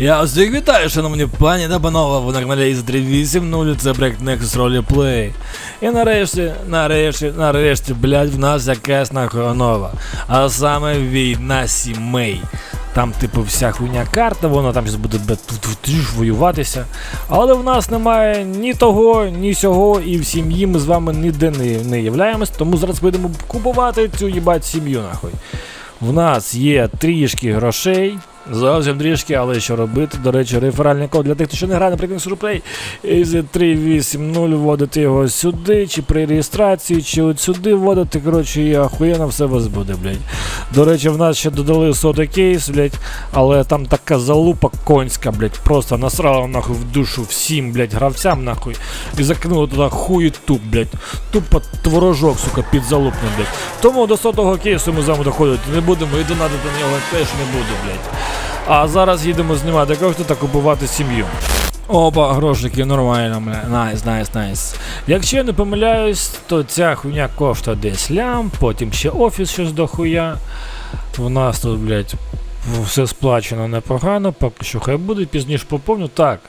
Я всіх вітаю, шановні пані та панове, ви на каналі із 380, це проект Nexus Roleplay. І нарешті, нарешті, нарешті, блядь, в нас якась нахуй нова. А саме війна сімей. Там, типу, вся хуйня карта, воно там буде воюватися. Але в нас немає ні того, ні сього, і в сім'ї ми з вами ніде не, не являємось, тому зараз будемо купувати цю їбать сім'ю нахуй. В нас є трішки грошей. Зовсім трішки, але що робити? До речі, реферальний код для тих, хто ще не грає, наприклад, Surplay. EZ380 вводити його сюди, чи при реєстрації, чи от сюди вводити. Коротше, і ахуєнно все вас буде, блядь. До речі, в нас ще додали сотий кейс, блядь, але там така залупа конська, блядь, просто насрала нахуй в душу всім, блядь, гравцям нахуй. І закинули туди хуй туп, блядь. Тупо творожок, сука, під залупним, блядь. Тому до сотого кейсу ми з вами доходити не будемо і донатити на нього теж не буду, блядь. А зараз їдемо знімати кофту та купувати сім'ю. Опа, грошики, нормально, бля. Найс, найс, найс. Якщо я не помиляюсь, то ця хуйня коштує десь лям, потім ще офіс щось до хуя. У нас тут, блядь, все сплачено непогано, поки що хай буде, пізніше поповню. Так,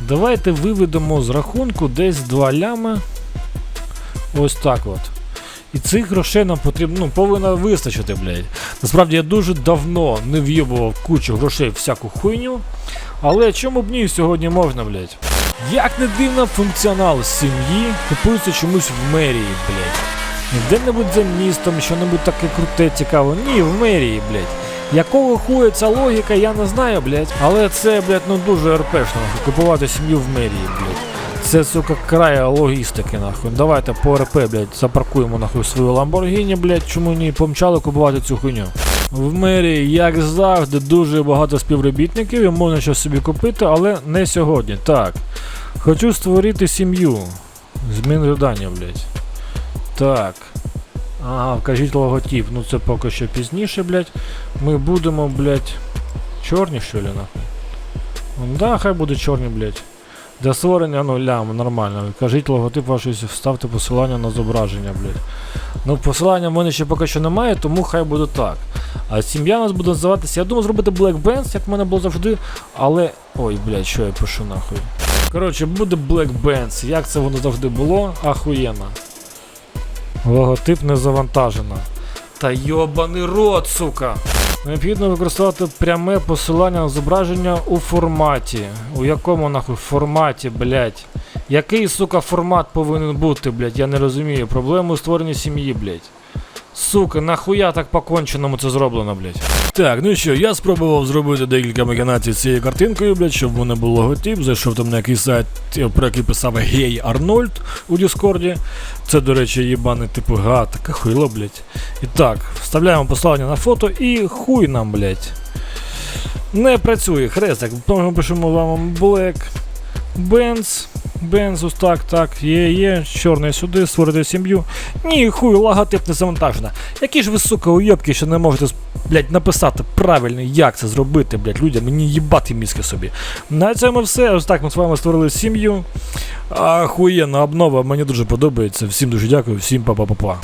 давайте виведемо з рахунку десь 2 лями. Ось так от. І цих грошей нам потрібно, ну, повинно вистачити, блядь. Насправді я дуже давно не в'єбував кучу грошей всяку хуйню. Але чому б ні, сьогодні можна, блядь. Як не дивно, функціонал сім'ї купується чомусь в мерії, блядь. Не де-небудь за містом, що-небудь таке круте, цікаве. Ні, в мерії, блядь. Якого хуя ця логіка, я не знаю, блядь. Але це, блядь, ну дуже РПшно, купувати сім'ю в мерії, блядь. Це, сука, край логістики, нахуй. Давайте по РП, блядь, запаркуємо нахуй свою Ламборгіні, блядь, чому ні помчали купувати цю хуйню. В мерії, як завжди, дуже багато співробітників і можна щось собі купити, але не сьогодні. Так. Хочу створити сім'ю. Змін завдання, блядь. Так. Ага, вкажіть логотип. Ну це поки що пізніше, блядь. Ми будемо, блядь. Чорні, що ли, нахуй? Да, хай буде чорні, блядь. Для створення, ну лям, нормально. Кажіть логотип вашої, вставте посилання на зображення, блядь. Ну, посилання в мене ще поки що немає, тому хай буде так. А сім'я у нас буде називатися. Я думаю зробити Black Bands, як в мене було завжди. Але. Ой, блядь, що я пишу нахуй. Коротше, буде Black Bands. Як це воно завжди було? Ахуєнно. Логотип не завантажено. Та йобаний рот, сука! Необхідно використовувати пряме посилання на зображення у форматі. У якому нахуй форматі, блядь? Який, сука, формат повинен бути, блядь? Я не розумію. Проблему у створенні сім'ї, блядь. Сука, нахуя так по-конченому це зроблено, блядь? Так, ну що, я спробував зробити декілька махінацій з цією картинкою, блядь, щоб в мене був логотип. Зайшов там на якийсь сайт, е, про який писав Гей Арнольд у Діскорді. Це, до речі, їбаний типу га, таке хуйло, блядь. І так, вставляємо посилання на фото і хуй нам, блядь. Не працює, хрестик. Тому пишемо вам Black Benz. Ось так, так, є, є, чорний сюди, створити сім'ю. Ні, хуй, логотип не завантажена. Які ж ви, сука, уйобки, що не можете, блядь, написати правильно, як це зробити, блядь, людям, мені їбати мізки собі. На цьому все. Ось так ми з вами створили сім'ю. Ахуєнна обнова, мені дуже подобається. Всім дуже дякую, всім па-па-па-па.